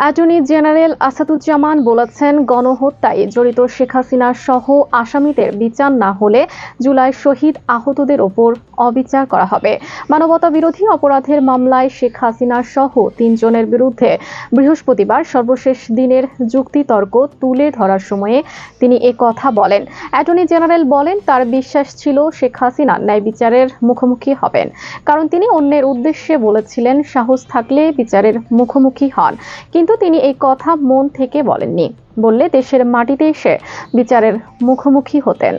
Attorney general Asaduzzaman বলেছেন, গণহত্যায় জড়িত শেখ হাসিনা সহ আসামিদের বিচার না হলে জুলাই শহীদ আহতদের ওপর অবিচার করা হবে। মানবতা বিরোধী অপরাধের মামলায় শেখ হাসিনা সহ তিনজনের বিরুদ্ধে বৃহস্পতিবার সর্বশেষ দিনের যুক্তিতর্ক তুলে ধরার সময়ে তিনি এ কথা বলেন। অ্যাটর্নি জেনারেল বলেন, তার বিশ্বাস ছিল শেখ হাসিনা ন্যায় বিচারের মুখোমুখি হবেন। কারণ তিনি অন্যের উদ্দেশ্যে বলেছিলেন, সাহস থাকলে বিচারের মুখোমুখি হন। কিন্তু তিনি এই কথা মন থেকে বলেননি। বললে দেশের মাটিতে এসে বিচারের মুখোমুখি হতেন।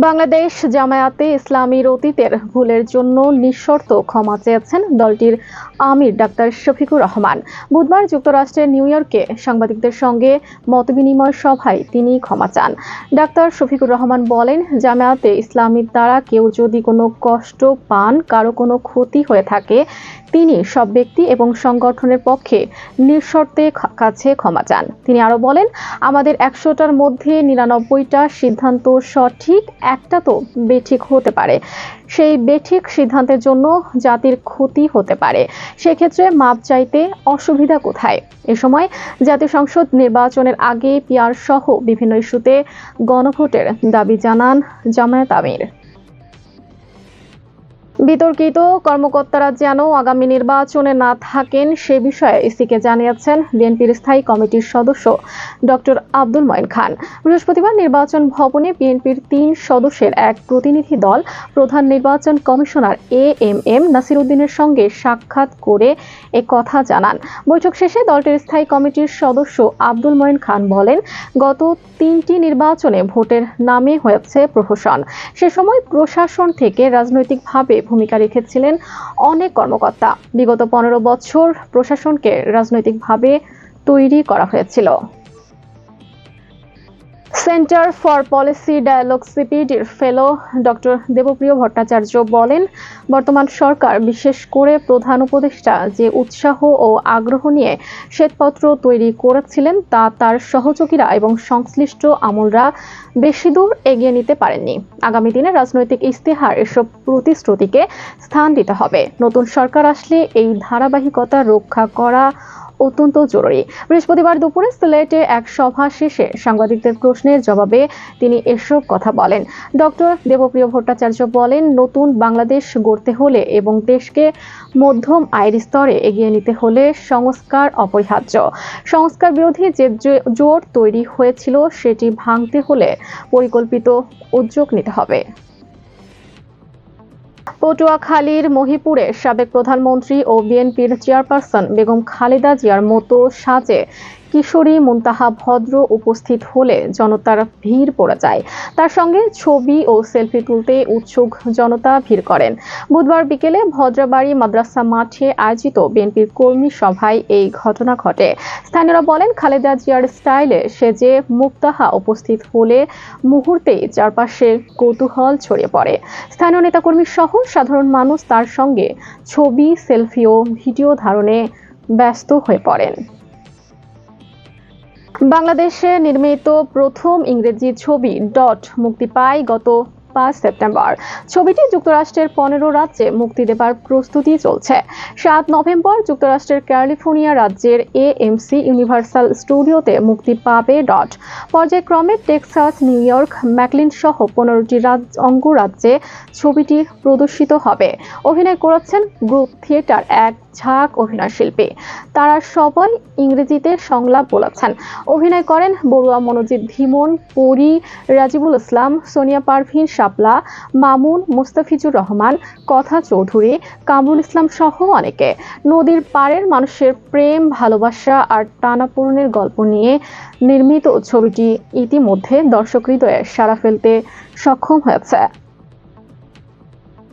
বাংলাদেশ জামায়াতে ইসলামীর অতীতের ভুলের জন্য নিঃশর্ত ক্ষমা চেয়েছেন দলটির আমির ডাক্তার শফিকুর রহমান। বুধবার যুক্তরাষ্ট্রের নিউ ইয়র্কে সাংবাদিকদের সঙ্গে মতবিনিময় সভায় তিনি ক্ষমা চান। ডাক্তার শফিকুর রহমান বলেন, জামায়াতে ইসলামীর দ্বারা কেউ যদি কোনো কষ্ট পান, কারও কোনো ক্ষতি হয়ে থাকে, তিনি সব ব্যক্তি এবং সংগঠনের পক্ষে নিঃশর্তে কাছে ক্ষমা চান। তিনি আরও বলেন, আমাদের একশোটার মধ্যে নিরানব্বইটা সিদ্ধান্ত সঠিক একটা তো বেঠিক হতে পারে। সেই বেঠিক সিদ্ধান্তের জন্য জাতির ক্ষতি হতে পারে। সেক্ষেত্রে মাপ চাইতে অসুবিধা কোথায়? এ সময় জাতীয় সংসদ নির্বাচনের আগে পিয়ার সহ বিভিন্ন ইস্যুতে গণভোটের দাবি জানান জামায়াত আমির। বিতর্কিত কর্মকর্তারা যেন আগামী নির্বাচনে না থাকেন সে বিষয়ে ইসিকে জানিয়েছেন বিএনপির স্থায়ী কমিটির সদস্য ডক্টর আব্দুল মঈন খান। বৃহস্পতিবার নির্বাচন ভবনে বিএনপির তিন সদস্যের এক প্রতিনিধি দল প্রধান নির্বাচন commissioner A M M Nasir উদ্দিনের সঙ্গে সাক্ষাৎ করে এ কথা জানান। বৈঠক শেষে দলটির স্থায়ী কমিটির সদস্য আব্দুল মঈন খান বলেন, গত তিনটি নির্বাচনে ভোটের নামে হয়েছে প্রহসন। সে সময় প্রশাসন থেকে রাজনৈতিকভাবে ভূমিকা রেখেছিলেন অনেক কর্মকর্তা। বিগত পনেরো বছর প্রশাসনকে রাজনৈতিকভাবে তৈরি করা হয়েছিল। সেন্টার ফর পলিসি ডায়ালগ সিপিডির ফেলো ডক্টর দেবপ্রিয় ভট্টাচার্য বলেন, বর্তমান সরকার বিশেষ করে প্রধান উপদেষ্টা যে উৎসাহ ও আগ্রহ নিয়ে শ্বেতপত্র তৈরি করেছিলেন, তা তার সহযোগীরা এবং সংশ্লিষ্ট আমলরা বেশি দূর এগিয়ে নিতে পারেননি। আগামী দিনে রাজনৈতিক ইস্তেহার এসব প্রতিশ্রুতিকে স্থান দিতে হবে। নতুন সরকার আসলে এই ধারাবাহিকতা রক্ষা করা অত্যন্ত জরুরি। বৃহস্পতিবার দুপুরে সিলেটে এক সভা শেষে সাংবাদিকদের প্রশ্নের জবাবে তিনি এসব কথা বলেন। ডক্টর দেবপ্রিয় ভট্টাচার্য বলেন, নতুন বাংলাদেশ গড়তে হলে এবং দেশকে মধ্যম আয়ের স্তরে এগিয়ে নিতে হলে সংস্কার অপরিহার্য। সংস্কার বিরোধী যে জোট তৈরি হয়েছিল, সেটি ভাঙতে হলে পরিকল্পিত উদ্যোগ নিতে হবে। পটুয়াখালীর মহিপুরে সাবেক প্রধানমন্ত্রী ও বিএনপির চেয়ারপারসন বেগম খালেদা জিয়ার মতো সাজে কিশোরী মুনতাহা ভদ্র উপস্থিত হলে জনতার ভিড় পড়ে যায়। তার সঙ্গে ছবি ও সেলফি তুলতে উৎসুক জনতা ভিড় করেন। বুধবার বিকেলে ভদ্রাবাড়ি মাদ্রাসা মাঠে আয়োজিত বিএনপির কর্মী সভায় এই ঘটনা ঘটে। স্থানীয়রা বলেন, খালেদা জিয়ার স্টাইলে সেজে মুক্তাহা উপস্থিত হলে মুহূর্তেই চারপাশে কৌতূহল ছড়িয়ে পড়ে। স্থানীয় নেতাকর্মী সহ সাধারণ মানুষ তার সঙ্গে ছবি, সেলফি ও ভিডিও ধারণে ব্যস্ত হয়ে পড়েন। বাংলাদেশে নির্মিত প্রথম ইংরেজি ছবি ডট মুক্তি পায় গত পাঁচ সেপ্টেম্বর। ছবিটি যুক্তরাষ্ট্রের পনেরো রাজ্যে মুক্তি দেবার প্রস্তুতি চলছে। সাত নভেম্বর যুক্তরাষ্ট্রের ক্যালিফোর্নিয়া রাজ্যের এএমসি ইউনিভার্সাল স্টুডিওতে মুক্তি পাবে ডট। পর্যায়ক্রমে টেক্সাস, নিউ ইয়র্ক, ম্যাকলিন সহ পনেরোটি রাজ অঙ্গরাজ্যে ছবিটি প্রদর্শিত হবে। অভিনয় করেছেন গ্রুপ থিয়েটার এক ঝাঁক অভিনয় শিল্পী। তারা সবাই ইংরেজিতে সংলাপ বলেছেন। অভিনয় করেন বড়ুয়া মনোজিৎ ধীমন পরি, রাজিবুল ইসলাম, সোনিয়া পারভিন শাপলা মামুন মুস্তাফিজুর রহমান, কথা চৌধুরী, কামরুল ইসলাম সহ অনেকে। নদীর পাড়ের মানুষের প্রেম, ভালোবাসা আর টানাপূরণের গল্প নিয়ে নির্মিত ছবিটি ইতিমধ্যে দর্শক হৃদয়ে সাড়া ফেলতে সক্ষম হয়েছে।